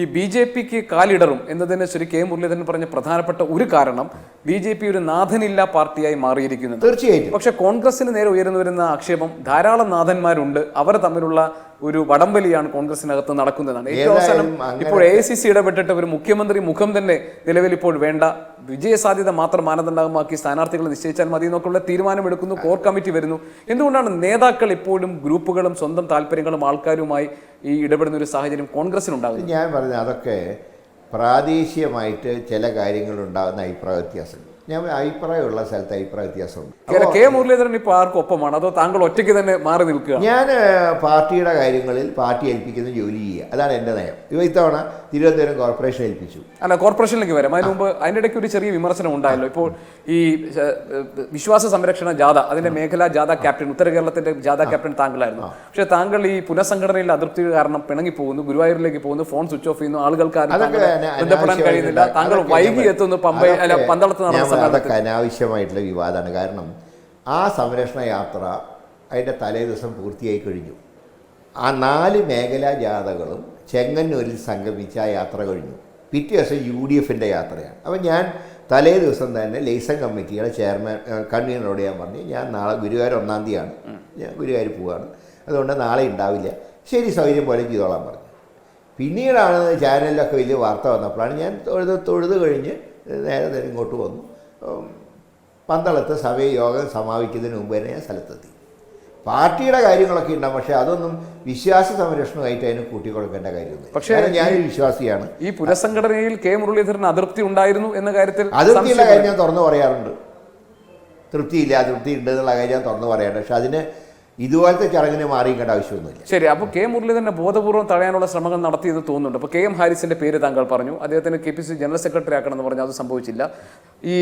ഈ B J പിക്ക് കാലിടറും എന്നതിന് Shri K Muraleedharan പറഞ്ഞ പ്രധാനപ്പെട്ട ഒരു കാരണം ബി ജെ പി ഒരു നാഥനില്ല പാർട്ടിയായി മാറിയിരിക്കുന്നത്. തീർച്ചയായിട്ടും. പക്ഷെ കോൺഗ്രസിന് നേരെ ഉയർന്നു വരുന്ന ആക്ഷേപം ധാരാളം നാഥന്മാരുണ്ട്. അവർ തമ്മിലുള്ള ഒരു വടംവലിയാണ് കോൺഗ്രസിനകത്ത് നടക്കുന്നതാണ്. ഏറ്റവും അവസാനം ഇപ്പോൾ എ സി സി ഇടപെട്ടിട്ട് ഒരു മുഖ്യമന്ത്രി മുഖം തന്നെ നിലവിൽ ഇപ്പോൾ വേണ്ട വിജയസാധ്യത മാത്രം മാനദണ്ഡമാക്കി സ്ഥാനാർത്ഥികളെ നിശ്ചയിച്ചാൽ മതി എന്നൊക്കെയുള്ള തീരുമാനമെടുക്കുന്നു. കോർ കമ്മിറ്റി വരുന്നു. എന്തുകൊണ്ടാണ് നേതാക്കൾ ഇപ്പോഴും ഗ്രൂപ്പുകളും സ്വന്തം താല്പര്യങ്ങളും ആൾക്കാരുമായി ഈ ഇടപെടുന്ന ഒരു സാഹചര്യം കോൺഗ്രസിനുണ്ടാകുന്നത് ഞാൻ പറഞ്ഞ അതൊക്കെ പ്രാദേശികമായിട്ട് ചില കാര്യങ്ങളുണ്ടാകുന്ന അഭിപ്രായ വ്യത്യാസം ഞാൻ അഭിപ്രായമുള്ള സ്ഥലത്ത് അഭിപ്രായ വ്യത്യാസമുണ്ട്. കെ- മുരളീധരൻ ഇപ്പോൾ ആർക്കൊപ്പമാണ് അതോ താങ്കൾ ഒറ്റയ്ക്ക് തന്നെ മാറി നിൽക്കുക? ഞാൻ പാർട്ടിയുടെ കാര്യങ്ങളിൽ പാർട്ടി ഏൽപ്പിക്കുന്ന ജോലി ചെയ്യുക. അതാണ് എന്റെ നയം. ഇവ ഇത്തവണ തിരുവനന്തപുരം കോർപ്പറേഷൻ ഏൽപ്പിച്ചു. അല്ല കോർപ്പറേഷനിലേക്ക് വരാം. അതിന് മുമ്പ് അതിന്റെ ഇടയ്ക്ക് ഒരു ചെറിയ വിമർശനം ഉണ്ടായല്ലോ. ഇപ്പോൾ ഈ വിശ്വാസ സംരക്ഷണ ജാഥ അതിന്റെ മേഖലാ ജാഥ ക്യാപ്റ്റൻ ഉത്തര കേരളത്തിന്റെ ജാഥ ക്യാപ്റ്റൻ താങ്കളായിരുന്നു. പക്ഷേ താങ്കൾ ഈ പുനഃസംഘടനയിൽ അതൃപ്തി കാരണം പിണങ്ങി പോകുന്നു. ഗുരുവായൂരിലേക്ക് പോകുന്നു. ഫോൺ സ്വിച്ച് ഓഫ് ചെയ്യുന്നു. ആളുകൾക്ക് ബന്ധപ്പെടാൻ കഴിയുന്നില്ല. താങ്കൾ വൈകി എത്തുന്നു പമ്പ അല്ല പന്തളത്ത് നടന്ന അതൊക്കെ അനാവശ്യമായിട്ടുള്ള വിവാദമാണ്. കാരണം ആ സംരക്ഷണ യാത്ര അതിന്റെ തലേ ദിവസം പൂർത്തിയായി കഴിഞ്ഞു. ആ നാല് മേഖലാ ജാഥകളും ചെങ്ങന്നൂരിൽ സംഗമിച്ച ആ യാത്ര കഴിഞ്ഞു. പിറ്റേ ദിവസം യു ഡി എഫിന്റെ യാത്രയാണ്. അപ്പം ഞാൻ തലേ ദിവസം തന്നെ ലൈസൺ കമ്മിറ്റിയുടെ ചെയർമാൻ കൺവീനറോട് ഞാൻ പറഞ്ഞു ഞാൻ നാളെ ഗുരുവായൂർ ഒന്നാം തീയതിയാണ്. ഞാൻ ഗുരുവായൂർ പോവാണ്. അതുകൊണ്ട് നാളെ ഉണ്ടാവില്ല. ശരി സൗകര്യം പോലെ ചെയ്തോളാൻ പറഞ്ഞു. പിന്നീടാണ് ചാനലിലൊക്കെ വലിയ വാർത്ത വന്നപ്പോഴാണ് ഞാൻ തൊഴുത് തൊഴുത് കഴിഞ്ഞ് നേരെ നേരെ ഇങ്ങോട്ട് വന്നു. പന്തളത്ത് സഭയെ യോഗം സമാപിക്കുന്നതിന് മുമ്പ് തന്നെ ഞാൻ സ്ഥലത്തെത്തി. പാർട്ടിയുടെ കാര്യങ്ങളൊക്കെ ഉണ്ടാവും പക്ഷേ അതൊന്നും വിശ്വാസ സംരക്ഷണമായിട്ട് അതിന് കൂട്ടിക്കൊടുക്കേണ്ട കാര്യമൊന്നും പക്ഷേ ഞാനൊരു വിശ്വാസിയാണ്. ഈ പുനഃസംഘടനയിൽ കെ മുരളീധരൻ അതൃപ്തി ഉണ്ടായിരുന്നു എന്ന കാര്യത്തിൽ അതൃപ്തിയുള്ള കാര്യം ഞാൻ തുറന്നു പറയാറുണ്ട്. തൃപ്തിയില്ല അതൃപ്തി ഉണ്ട് എന്നുള്ള കാര്യം ഞാൻ തുറന്നു പറയാറുണ്ട്. പക്ഷെ അതിന് ഇതുപോലത്തെ ചടങ്ങിനെ മാറിയിക്കേണ്ട ആവശ്യമൊന്നുമില്ല. ശരി അപ്പോൾ കെ മുരളീധരനെ ബോധപൂർവം തടയാനുള്ള ശ്രമങ്ങൾ നടത്തിയെന്ന് തോന്നുന്നുണ്ട്. അപ്പോൾ കെ എം ഹാരിസിന്റെ പേര് താങ്കൾ പറഞ്ഞു. അദ്ദേഹത്തിന് K P C general secretary ആക്കണമെന്ന് പറഞ്ഞു അത് സംഭവിച്ചില്ല. ഈ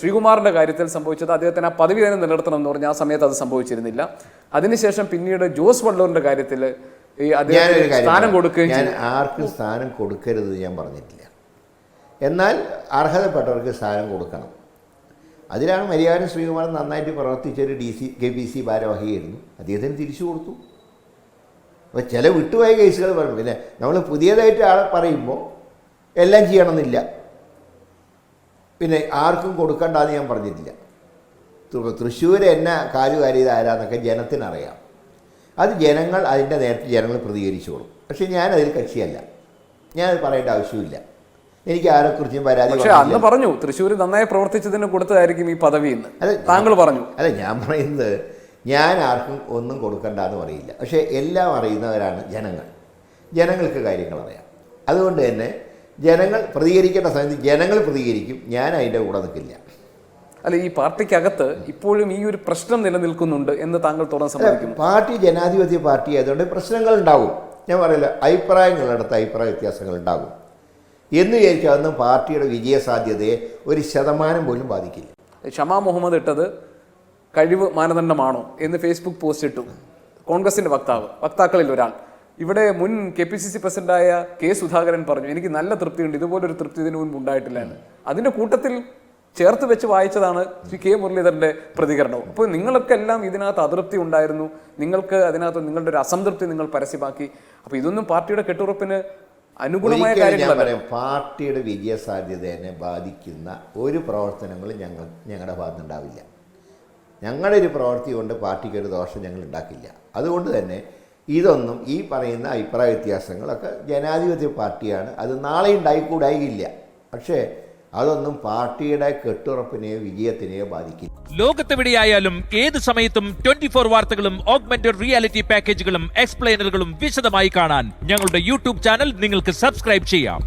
ശ്രീകുമാറിന്റെ കാര്യത്തിൽ സംഭവിച്ചത് അദ്ദേഹത്തിന് ആ പദവി തന്നെ നിലനിർത്തണം എന്ന് പറഞ്ഞ ആ സമയത്ത് അത് സംഭവിച്ചിരുന്നില്ല. അതിനുശേഷം പിന്നീട് ജോസ് വള്ളൂരിന്റെ കാര്യത്തിൽ ഈ സ്ഥാനം. കൊടുക്കുകയും ഞാൻ ആർക്കും സ്ഥാനം കൊടുക്കരുത് ഞാൻ പറഞ്ഞിട്ടില്ല. എന്നാൽ അർഹതപ്പെട്ടവർക്ക് സ്ഥാനം കൊടുക്കണം. അതിലാണ് മര്യാദ ശ്രീകുമാരൻ നന്നായിട്ട് പ്രവർത്തിച്ചൊരു D C K P C ഭാരവാഹിയായിരുന്നു. അദ്ദേഹത്തിന് തിരിച്ചു കൊടുത്തു. അപ്പോൾ ചില വിട്ടുപോയ കേസുകൾ പറഞ്ഞു പിന്നെ നമ്മൾ പുതിയതായിട്ട് ആളെ പറയുമ്പോൾ എല്ലാം ചെയ്യണമെന്നില്ല. പിന്നെ ആർക്കും കൊടുക്കണ്ടെന്ന് ഞാൻ പറഞ്ഞിട്ടില്ല. തൃശ്ശൂർ എന്നെ കാലുകാരിയത് ആരാന്നൊക്കെ ജനത്തിനറിയാം. അത് ജനങ്ങൾ അതിന്റെ നേരത്തെ ജനങ്ങൾ പ്രതികരിച്ചോളും. പക്ഷേ ഞാനതിൽ കക്ഷിയല്ല. ഞാനത് പറയേണ്ട ആവശ്യമില്ല എനിക്ക് ആരെക്കുറിച്ചും പരാതി പക്ഷേ അന്ന് പറഞ്ഞു തൃശ്ശൂർ നന്നായി പ്രവർത്തിച്ചതിന് കൊടുത്തതായിരിക്കും ഈ പദവി എന്ന് അതെ. താങ്കൾ പറഞ്ഞു. അല്ല ഞാൻ പറയുന്നത് ഞാൻ ആർക്കും ഒന്നും കൊടുക്കണ്ട എന്ന് പറയില്ല. പക്ഷേ എല്ലാം അറിയുന്നവരാണ് ജനങ്ങൾ. ജനങ്ങൾക്ക് കാര്യങ്ങൾ അറിയാം. അതുകൊണ്ട് തന്നെ ജനങ്ങൾ പ്രതികരിക്കേണ്ട സമയത്ത് ജനങ്ങൾ പ്രതികരിക്കും. ഞാൻ അതിന്റെ കൂടെ നിൽക്കില്ല. അല്ല ഈ പാർട്ടിക്കകത്ത് ഇപ്പോഴും ഈ ഒരു പ്രശ്നം നിലനിൽക്കുന്നുണ്ട് എന്ന് താങ്കൾ തുറന്ന് സമ്മതിക്കുന്നു പാർട്ടി ജനാധിപത്യ പാർട്ടി ആയതുകൊണ്ട് പ്രശ്നങ്ങൾ ഉണ്ടാവും. ഞാൻ പറയില്ല അഭിപ്രായങ്ങളിടത്ത് അഭിപ്രായ വ്യത്യാസങ്ങൾ ഉണ്ടാകും എന്ന് വിചാരിച്ചാൽ അതൊന്നും പാർട്ടിയുടെ വിജയസാധ്യതയെ ഒരു ശതമാനം പോലും ബാധിക്കില്ല. ഷമാ മുഹമ്മദ് ഇട്ടത് കഴിവ് മാനദണ്ഡമാണോ എന്ന് ഫേസ്ബുക്ക് പോസ്റ്റ് ഇട്ടു. കോൺഗ്രസിന്റെ വക്താവ് വക്താക്കളിൽ ഒരാൾ. ഇവിടെ മുൻ കെ പി സി സി പ്രസിഡന്റായ കെ സുധാകരൻ പറഞ്ഞു എനിക്ക് നല്ല തൃപ്തിയുണ്ട് ഇതുപോലൊരു തൃപ്തി ഇതിനു മുൻപ് ഉണ്ടായിട്ടില്ല എന്ന്. അതിന്റെ കൂട്ടത്തിൽ ചേർത്ത് വെച്ച് വായിച്ചതാണ് ശ്രീ കെ മുരളീധരന്റെ പ്രതികരണവും അപ്പോൾ നിങ്ങൾക്കെല്ലാം ഇതിനകത്ത് അതൃപ്തി ഉണ്ടായിരുന്നു. നിങ്ങൾക്ക് അതിനകത്ത് നിങ്ങളുടെ ഒരു അസംതൃപ്തി നിങ്ങൾ പരസ്യമാക്കി. അപ്പോൾ ഇതൊന്നും പാർട്ടിയുടെ കെട്ടുറപ്പിന് അനുഗുണമായ കാര്യം പാർട്ടിയുടെ വിജയ പറയാം പാർട്ടിയുടെ വിജയസാധ്യതയെ ബാധിക്കുന്ന ഒരു പ്രവർത്തനങ്ങളും ഞങ്ങൾ ഞങ്ങളുടെ ഭാഗത്തുനിന്നുണ്ടാവില്ല. ഞങ്ങളുടെ ഒരു പ്രവൃത്തി കൊണ്ട് പാർട്ടിക്ക് ഒരു ദോഷം ഞങ്ങൾ ഉണ്ടാക്കില്ല. അതുകൊണ്ട് തന്നെ ഇതൊന്നും ഈ പറയുന്ന അഭിപ്രായ വ്യത്യാസങ്ങളൊക്കെ ജനാധിപത്യ പാർട്ടിയാണ്. അത് നാളെ ഉണ്ടായിക്കൂടായില്ല. പക്ഷേ അതൊന്നും പാർട്ടിയുടെ കെട്ടുറപ്പിനെയോ വിജയത്തിനെയോ ബാധിക്കില്ല. ലോകത്തെവിടെയായാലും ഏത് സമയത്തും ട്വന്റി ഫോർ വാർത്തകളും ഓഗ്മെന്റഡ് റിയാലിറ്റി പാക്കേജുകളും എക്സ്പ്ലെയിനറുകളും വിശദമായി കാണാൻ ഞങ്ങളുടെ യൂട്യൂബ് ചാനൽ നിങ്ങൾക്ക് സബ്സ്ക്രൈബ് ചെയ്യാം.